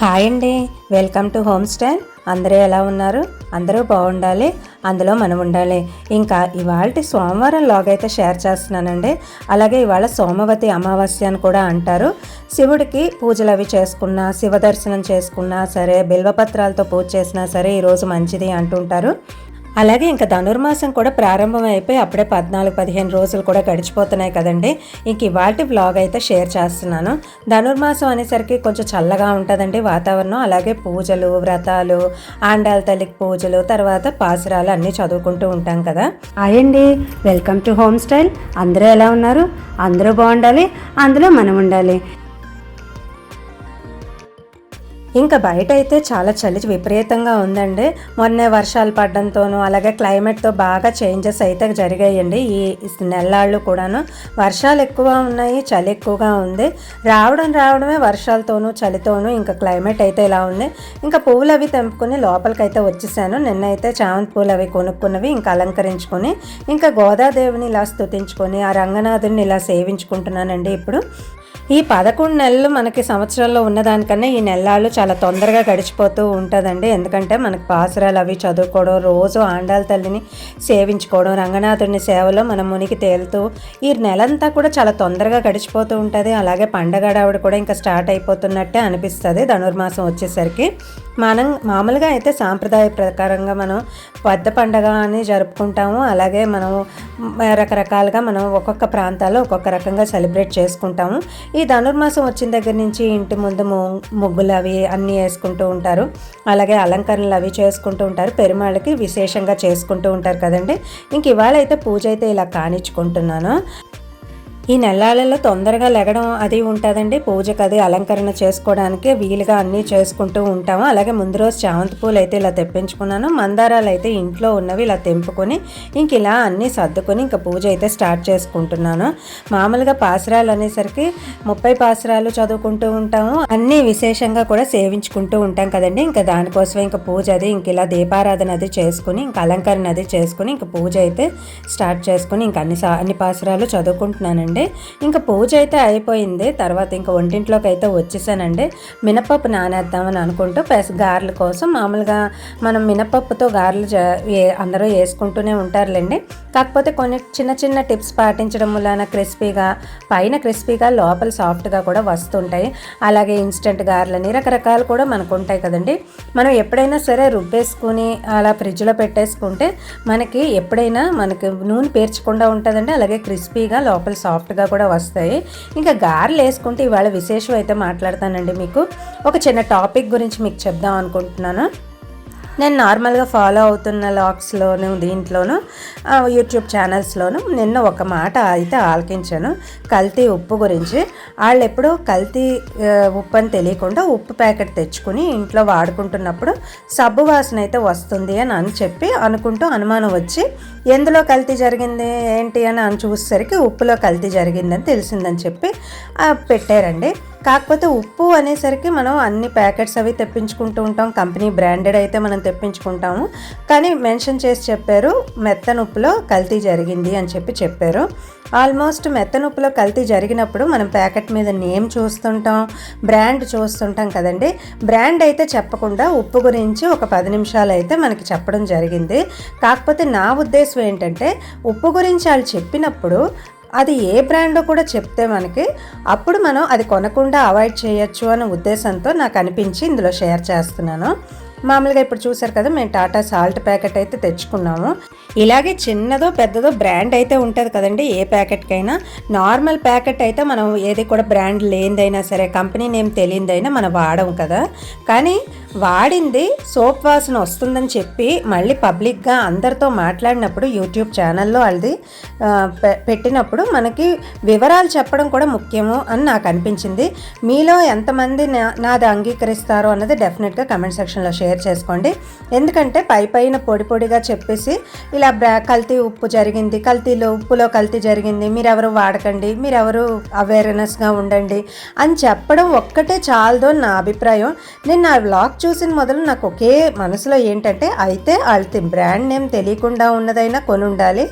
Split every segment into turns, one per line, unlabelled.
Hi అండి. Welcome to home style అందరూ ఎలా ఉన్నారు? అందరూ బాగుండాలి. అందులో మనం ఉండాలి. ఇంకా ఇవాళ సోమవారం లాగైతే షేర్ చేస్తున్నానండి. అలాగే ఇవాళ సోమవతి అమావాస్య అని కూడా అంటారు. శివుడికి పూజలు అవి చేసుకున్నా శివ దర్శనం చేసుకున్నా సరే బిల్వపత్రాలతో పూజ చేసినా సరే ఈరోజు మంచిది అంటుంటారు. అలాగే ఇంకా ధనుర్మాసం కూడా ప్రారంభం అయిపోయి అప్పుడే పద్నాలుగు పదిహేను రోజులు కూడా గడిచిపోతున్నాయి కదండి. ఇంక ఇవాటి బ్లాగ్ అయితే షేర్ చేస్తున్నాను. ధనుర్మాసం అనేసరికి కొంచెం చల్లగా ఉంటుందండి వాతావరణం. అలాగే పూజలు వ్రతాలు ఆండాల తల్లికి పూజలు తర్వాత పాసురాలు అన్నీ చదువుకుంటూ ఉంటాం కదా. అయ్యండి వెల్కమ్ టు హోమ్ స్టైల్. అందరూ ఎలా ఉన్నారు? అందరూ బాగుండాలి. అందులో మనం ఉండాలి. ఇంకా బయట అయితే చాలా చలి విపరీతంగా ఉందండి. మొన్నే వర్షాలు పడడంతోనూ అలాగే క్లైమేట్తో బాగా చేంజెస్ అయితే జరిగాయండి ఈ నెల్లాళ్ళు కూడాను. వర్షాలు ఎక్కువ ఉన్నాయి చలి ఎక్కువగా ఉంది. రావడం రావడమే వర్షాలతోనూ చలితోనూ ఇంకా క్లైమేట్ అయితే ఇలా ఉంది. ఇంకా పువ్వులు అవి తెంపుకొని లోపలికి అయితే వచ్చేసాను. నిన్నైతే చామంతి పూలు అవి కొనుక్కున్నవి ఇంకా అలంకరించుకొని ఇంకా గోదాదేవిని ఇలా స్తుతించుకొని ఆ రంగనాథుని ఇలా సేవించుకుంటున్నానండి ఇప్పుడు. ఈ పదకొండు నెలలు మనకి సంవత్సరంలో ఉన్నదానికన్నా ఈ నెలలు చాలా తొందరగా గడిచిపోతూ ఉంటుందండి. ఎందుకంటే మనకి పాసురాలు అవి చదువుకోవడం రోజు ఆండాల తల్లిని సేవించుకోవడం రంగనాథుని సేవలో మనం మునికి తేలుతూ ఈ నెలంతా కూడా చాలా తొందరగా గడిచిపోతూ ఉంటుంది. అలాగే పండగడావిడ కూడా ఇంకా స్టార్ట్ అయిపోతున్నట్టే అనిపిస్తుంది. ధనుర్మాసం వచ్చేసరికి మనం మామూలుగా అయితే సాంప్రదాయ ప్రకారంగా మనం పెద్ద పండగ అని జరుపుకుంటాము. అలాగే మనం రకరకాలుగా మనం ఒక్కొక్క ప్రాంతాల్లో ఒక్కొక్క రకంగా సెలబ్రేట్ చేసుకుంటాము. ఈ ధనుర్మాసం వచ్చిన దగ్గర నుంచి ఇంటి ముందు ముగ్గులు అవి అన్నీ వేసుకుంటూ ఉంటారు. అలాగే అలంకరణలు అవి చేసుకుంటూ ఉంటారు. పెరుమాళ్ళకి విశేషంగా చేసుకుంటూ ఉంటారు కదండి. ఇంక ఇవాళ అయితే పూజ అయితే ఇలా కానిచ్చుకుంటున్నాను. ఈ నెలలలో తొందరగా లెగడం అది ఉంటుందండి. పూజకు అది అలంకరణ చేసుకోవడానికి వీలుగా అన్నీ చేసుకుంటూ ఉంటాము. అలాగే ముందు రోజు చామంతి పూలు అయితే ఇలా తెప్పించుకున్నాను. మందారాలు అయితే ఇంట్లో ఉన్నవి ఇలా తెంపుకొని ఇంక ఇలా అన్నీ సర్దుకొని ఇంకా పూజ అయితే స్టార్ట్ చేసుకుంటున్నాను. మామూలుగా పాసరాలు అనేసరికి ముప్పై పాసరాలు చదువుకుంటూ ఉంటాము. అన్నీ విశేషంగా కూడా సేవించుకుంటూ ఉంటాం కదండి. ఇంకా దానికోసం ఇంకా పూజ అది ఇంక ఇలా దీపారాధన అది చేసుకుని ఇంకా అలంకరణ అది చేసుకుని ఇంకా పూజ అయితే స్టార్ట్ చేసుకుని ఇంకా అన్ని అన్ని పాసరాలు చదువుకుంటున్నానండి. అయిపోయిందండి ఇంకా పూజ అయితే అయిపోయింది. తర్వాత ఇంకా వంటింట్లోకి అయితే వచ్చేసానండి. మినపప్పు నానేద్దామని అనుకుంటూ పెస గారెల కోసం మామూలుగా మనం మినపప్పుతో గారెలు అందరూ వేసుకుంటూనే ఉంటారులేండి. కాకపోతే కొన్ని చిన్న చిన్న టిప్స్ పాటించడం వలన క్రిస్పీగా పైన క్రిస్పీగా లోపల సాఫ్ట్గా కూడా వస్తుంటాయి. అలాగే ఇన్స్టెంట్ గారెలని రకరకాలు కూడా మనకు ఉంటాయి కదండి. మనం ఎప్పుడైనా సరే రుబ్బేసుకుని అలా ఫ్రిడ్జ్లో పెట్టేసుకుంటే మనకి ఎప్పుడైనా మనకి నూనె పేర్చకుండా ఉంటుందండి. అలాగే క్రిస్పీగా లోపల సాఫ్ట్ సాఫ్ట్గా కూడా వస్తాయి. ఇంకా గారెలు వేసుకుంటే ఇవాళ విశేషం అయితే మాట్లాడతానండి మీకు. ఒక చిన్న టాపిక్ గురించి మీకు చెప్దాం అనుకుంటున్నాను. నేను నార్మల్గా ఫాలో అవుతున్న లాక్స్లోను దీంట్లోనూ యూట్యూబ్ ఛానల్స్లోను నిన్న ఒక మాట అయితే ఆలకించాను. కల్తీ ఉప్పు గురించి. వాళ్ళు ఎప్పుడూ కల్తీ ఉప్పు అని తెలియకుండా ఉప్పు ప్యాకెట్ తెచ్చుకుని ఇంట్లో వాడుకుంటున్నప్పుడు సబ్బు వాసన అయితే వస్తుంది అని అని చెప్పి అనుకుంటూ అనుమానం వచ్చి ఎందులో కల్తీ జరిగింది? ఏంటి? అని అని చూసేసరికి ఉప్పులో కల్తీ జరిగిందని తెలిసిందని చెప్పి పెట్టారండి. కాకపోతే ఉప్పు అనేసరికి మనం అన్ని ప్యాకెట్స్ అవి తెప్పించుకుంటూ ఉంటాం. కంపెనీ బ్రాండెడ్ అయితే మనం తెప్పించుకుంటాము. కానీ మెన్షన్ చేసి చెప్పారు మెత్తనుప్పులో కల్తీ జరిగింది అని చెప్పి చెప్పారు. ఆల్మోస్ట్ మెత్తనుప్పులో కల్తీ జరిగినప్పుడు మనం ప్యాకెట్ మీద నేమ్ చూస్తుంటాం బ్రాండ్ చూస్తుంటాం కదండి. బ్రాండ్ అయితే చెప్పకుండా ఉప్పు గురించి ఒక పది నిమిషాలు అయితే మనకి చెప్పడం జరిగింది. కాకపోతే నా ఉద్దేశం ఏంటంటే ఉప్పు గురించి వాళ్ళు చెప్పినప్పుడు అది ఏ బ్రాండో కూడా చెప్తే మనకి అప్పుడు మనం అది కొనకుండా అవాయిడ్ చేయొచ్చు అనే ఉద్దేశంతో నాకు అనిపించి ఇందులో షేర్ చేస్తున్నాను. మామూలుగా ఇప్పుడు చూసారు కదా మేము టాటా సాల్ట్ ప్యాకెట్ అయితే తెచ్చుకున్నాము. ఇలాగే చిన్నదో పెద్దదో బ్రాండ్ అయితే ఉంటుంది కదండి ఏ ప్యాకెట్కైనా. నార్మల్ ప్యాకెట్ అయితే మనం ఏది కూడా బ్రాండ్ లేనిదైనా సరే కంపెనీ నేమ్ తెలియదైనా మనం వాడము కదా. కానీ వాడింది సోప్ వాసన వస్తుందని చెప్పి మళ్ళీ పబ్లిక్గా అందరితో మాట్లాడినప్పుడు యూట్యూబ్ ఛానల్లో అది పెట్టినప్పుడు మనకి వివరాలు చెప్పడం కూడా ముఖ్యము అని నాకు అనిపించింది. మీలో ఎంతమంది నాది అంగీకరిస్తారో అన్నది డెఫినెట్గా కమెంట్ సెక్షన్లో షేర్ చేసుకోండి. ఎందుకంటే పై పైన పొడి పొడిగా చెప్పేసి ఇలా బ్రా కల్తీ ఉప్పు జరిగింది కల్తీలో ఉప్పులో కల్తీ జరిగింది మీరెవరు వాడకండి మీరెవరు అవేర్నెస్గా ఉండండి అని చెప్పడం ఒక్కటే చాలదో నా అభిప్రాయం. నేను నా వ్లాగ్ చూసిన మొదలు నాకు ఒకే మనసులో ఏంటంటే అయితే వాళ్ళ బ్రాండ్ నేమ్ తెలియకుండా ఉన్నదైనా కొని ఉండాలి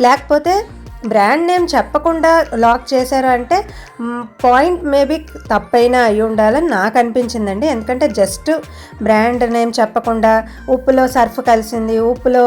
లేకపోతే బ్రాండ్ నేమ్ చెప్పకుండా లాక్ చేశారు అంటే పాయింట్ మేబీ తప్పైనా అయి ఉండాలని నాకు అనిపించిందండి. ఎందుకంటే జస్ట్ బ్రాండ్ నేమ్ చెప్పకుండా ఉప్పులో సర్ఫ్ కలిసింది ఉప్పులో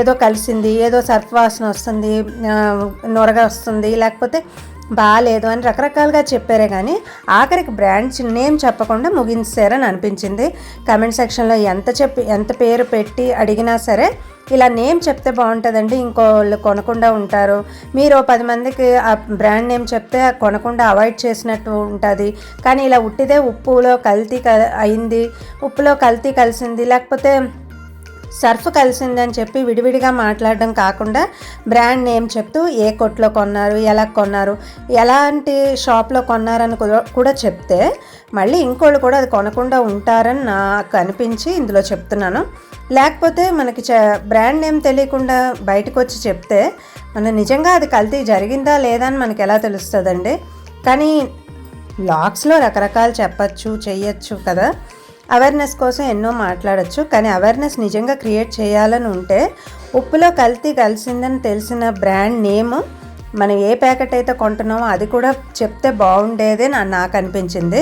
ఏదో కలిసింది ఏదో సర్ఫ్ వాసన వస్తుంది నొరగ వస్తుంది లేకపోతే బాగాలేదు అని రకరకాలుగా చెప్పారే కానీ ఆఖరికి బ్రాండ్ నేమ్ చెప్పకుండా ముగించారని అనిపించింది. కమెంట్ సెక్షన్లో ఎంత చెప్పి ఎంత పేరు పెట్టి అడిగినా సరే ఇలా నేమ్ చెప్తే బాగుంటుందండి ఇంకోళ్ళు కొనకుండా ఉంటారు. మీరు పది మందికి ఆ బ్రాండ్ నేమ్ చెప్తే కొనకుండా అవాయిడ్ చేసినట్టు ఉంటుంది. కానీ ఇలా ఉట్టిదే ఉప్పులో కల్తీ క అయింది. ఉప్పులో కల్తీ కలిసింది. లేకపోతే సర్ఫ్ కలిసిందని చెప్పి విడివిడిగా మాట్లాడడం కాకుండా బ్రాండ్ నేమ్ చెప్తూ ఏ కొట్లో కొన్నారు ఎలా కొన్నారు ఎలాంటి షాప్లో కొన్నారని కూడా- కూడా చెప్తే మళ్ళీ ఇంకోళ్ళు కూడా అది కొనకుండా ఉంటారని నాకు అనిపించి ఇందులో చెప్తున్నాను. లేకపోతే మనకి చ బ్రాండ్ నేమ్ తెలియకుండా బయటకు వచ్చి చెప్తే మనం నిజంగా అది కల్తీ జరిగిందా లేదా అని మనకి ఎలా తెలుస్తుందండి? కానీ బ్లాగ్స్లో రకరకాలు చెప్పచ్చు చెయ్యొచ్చు కదా. అవేర్నెస్ కోసం ఎన్నో మాట్లాడొచ్చు కానీ అవేర్నెస్ నిజంగా క్రియేట్ చేయాలని ఉంటే ఉప్పులో కల్తీ కలిసిందని తెలిసిన బ్రాండ్ నేమ్ మనం ఏ ప్యాకెట్ అయితే కొంటున్నామో అది కూడా చెప్తే బాగుండేదే నాకు అనిపించింది.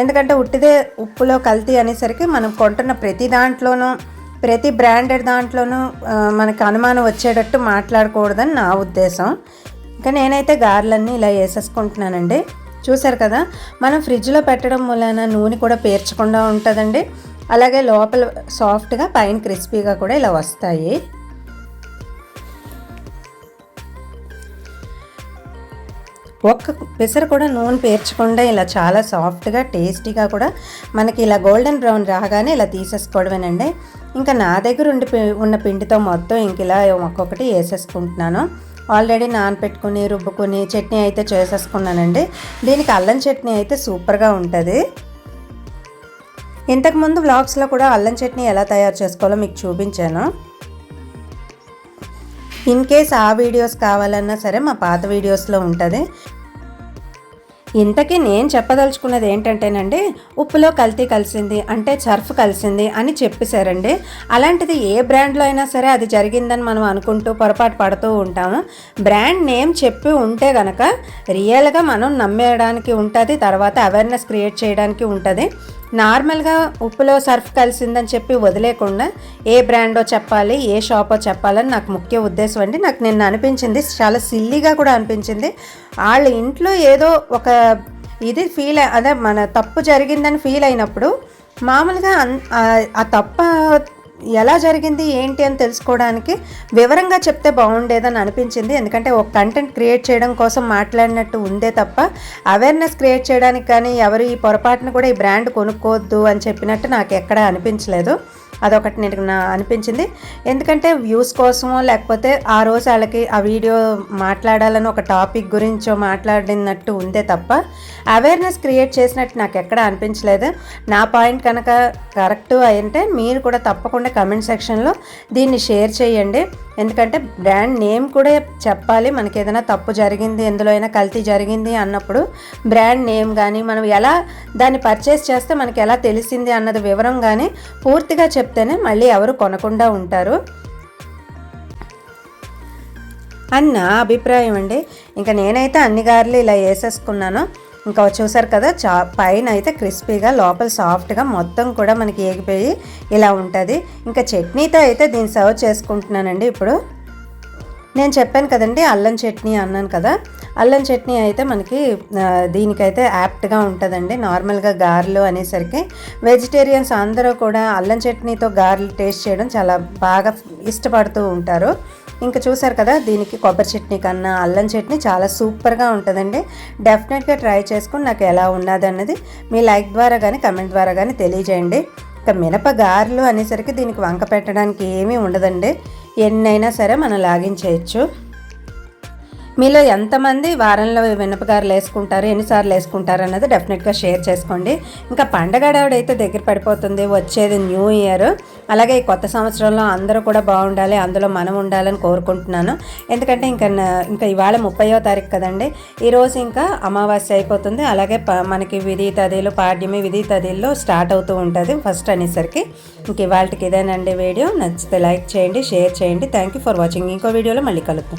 ఎందుకంటే ఉట్టిదే ఉప్పులో కల్తీ అనేసరికి మనం కొంటున్న ప్రతి దాంట్లోనూ ప్రతి బ్రాండెడ్ దాంట్లోనూ మనకు అనుమానం వచ్చేటట్టు మాట్లాడకూడదని నా ఉద్దేశం. ఇంకా నేనైతే గారెలన్నీ ఇలా వేసేసుకుంటున్నానండి. చూసారు కదా? మనం ఫ్రిడ్జ్లో పెట్టడం వలన నూనె కూడా పేర్చకుండా ఉంటుందండి. అలాగే లోపల సాఫ్ట్గా పైన క్రిస్పీగా కూడా ఇలా వస్తాయి. ఒక్క పెసర కూడా నూనె పేర్చకుండా ఇలా చాలా సాఫ్ట్గా టేస్టీగా కూడా మనకి ఇలా గోల్డెన్ బ్రౌన్ రాగానే ఇలా తీసేసుకోవడమేనండి. ఇంకా నా దగ్గర ఉండి పి- ఉన్న పిండితో మొత్తం ఇంక ఇలా ఒక్కొక్కటి వేసేసుకుంటున్నాను. ఆల్రెడీ నానపెట్టుకుని రుబ్బుకుని చట్నీ అయితే చేసేసుకున్నానండి. దీనికి అల్లం చట్నీ అయితే సూపర్గా ఉంటుంది. ఇంతకుముందు వ్లాగ్స్లో కూడా అల్లం చట్నీ ఎలా తయారు చేసుకోవాలో మీకు చూపించాను. ఇన్ కేస్ ఆ వీడియోస్ కావాలన్నా సరే మా పాత వీడియోస్లో ఉంటుంది. ఇంతకీ నేను చెప్పదలుచుకున్నది ఏంటంటేనండి ఉప్పులో కల్తీ కలిసింది అంటే సర్ఫ్ కలిసింది అని చెప్పేశారండి. అలాంటిది ఏ బ్రాండ్లో అయినా సరే అది జరిగిందని మనం అనుకుంటూ పొరపాటు పడుతూ ఉంటాము. బ్రాండ్ నేమ్ చెప్పి ఉంటే గనక రియల్గా మనం నమ్మేయడానికి ఉంటుంది తర్వాత అవేర్నెస్ క్రియేట్ చేయడానికి ఉంటుంది. నార్మల్గా ఉప్పులో సర్ఫ్ కలిసిందని చెప్పి వదిలేకుండా ఏ బ్రాండో చెప్పాలి ఏ షాపో చెప్పాలని నాకు ముఖ్య ఉద్దేశం అండి. నాకు నిన్న అనిపించింది చాలా సిల్లీగా కూడా అనిపించింది. వాళ్ళ ఇంట్లో ఏదో ఒక ఇది ఫీల్ అదే మన తప్పు జరిగిందని ఫీల్ అయినప్పుడు మామూలుగా అన్- ఆ తప్ప ఎలా జరిగింది ఏంటి అని తెలుసుకోవడానికి వివరంగా చెప్తే బాగుండేదని అనిపించింది. ఎందుకంటే ఒక కంటెంట్ క్రియేట్ చేయడం కోసం మాట్లాడినట్టు ఉందే తప్ప అవేర్నెస్ క్రియేట్ చేయడానికి కానీ ఎవరు ఈ పొరపాటును కూడా ఈ బ్రాండ్ కొనుక్కోవద్దు అని చెప్పినట్టు నాకు ఎక్కడా అనిపించలేదు. అదొకటి నేను నా అనిపించింది. ఎందుకంటే వ్యూస్ కోసమో లేకపోతే ఆ రోజు వాళ్ళకి ఆ వీడియో మాట్లాడాలని ఒక టాపిక్ గురించో మాట్లాడినట్టు ఉందే తప్ప అవేర్నెస్ క్రియేట్ చేసినట్టు నాకు ఎక్కడ అనిపించలేదు. నా పాయింట్ కనుక కరెక్ట్ అయింటే మీరు కూడా తప్పకుండా కమెంట్ సెక్షన్లో దీన్ని షేర్ చేయండి. ఎందుకంటే బ్రాండ్ నేమ్ కూడా చెప్పాలి మనకి ఏదైనా తప్పు జరిగింది ఎందులో అయినా కల్తీ జరిగింది అన్నప్పుడు బ్రాండ్ నేమ్ కానీ మనం ఎలా దాన్ని పర్చేస్ చేస్తే మనకి ఎలా తెలిసింది అన్నది వివరం కానీ పూర్తిగా చెప్తేనే మళ్ళీ ఎవరు కొనకుండా ఉంటారు. అని నా అభిప్రాయం అండి. ఇంకా నేనైతే అన్ని గారెలు ఇలా వేసేసుకున్నాను. ఇంకా చూసారు కదా చా పైన అయితే క్రిస్పీగా లోపల సాఫ్ట్గా మొత్తం కూడా మనకి ఏగిపోయి ఇలా ఉంటుంది. ఇంకా చట్నీతో అయితే దీన్ని సర్వ్ చేసుకుంటున్నానండి ఇప్పుడు. నేను చెప్పాను కదండి అల్లం చట్నీ అన్నాను కదా. అల్లం చట్నీ అయితే మనకి దీనికైతే యాప్ట్గా ఉంటుందండి. నార్మల్గా గారెలు అనేసరికి వెజిటేరియన్స్ అందరూ కూడా అల్లం చట్నీతో గారెలు టేస్ట్ చేయడం చాలా బాగా ఇష్టపడుతూ ఉంటారు. ఇంకా చూసారు కదా దీనికి కొబ్బరి చట్నీ కన్నా అల్లం చట్నీ చాలా సూపర్గా ఉంటుందండి. డెఫినెట్గా ట్రై చేసుకుని నాకు ఎలా ఉన్నది అన్నది మీ లైక్ ద్వారా కానీ కమెంట్ ద్వారా కానీ తెలియజేయండి. ఇక మినప గారెలు అనేసరికి దీనికి వంక పెట్టడానికి ఏమీ ఉండదండి. ఎన్నైనా సరే మనం లాగించేయచ్చు మీలో ఎంతమంది వారంలో మినపగారులు వేసుకుంటారు ఎన్నిసార్లు వేసుకుంటారు అన్నది డెఫినెట్గా షేర్ చేసుకోండి. ఇంకా పండగ ఆవిడైతే దగ్గర పడిపోతుంది. వచ్చేది న్యూ ఇయర్. అలాగే ఈ కొత్త సంవత్సరంలో అందరూ కూడా బాగుండాలి అందులో మనం ఉండాలని కోరుకుంటున్నాను. ఎందుకంటే ఇంకా నా- ఇంకా ఇవాళ ముప్పయో తారీఖు కదండి. ఈరోజు ఇంకా అమావాస్య అయిపోతుంది. అలాగే ప- మనకి విధి తదిలు పాడ్యమి విధి తదిల్లో స్టార్ట్ అవుతూ ఉంటుంది ఫస్ట్ అనేసరికి. ఇంక ఇవాళకి ఇదేనండి వీడియో. నచ్చితే లైక్ చేయండి షేర్ చేయండి. Thank you for watching. ఇంకో వీడియోలో మళ్ళీ కలుద్దాం.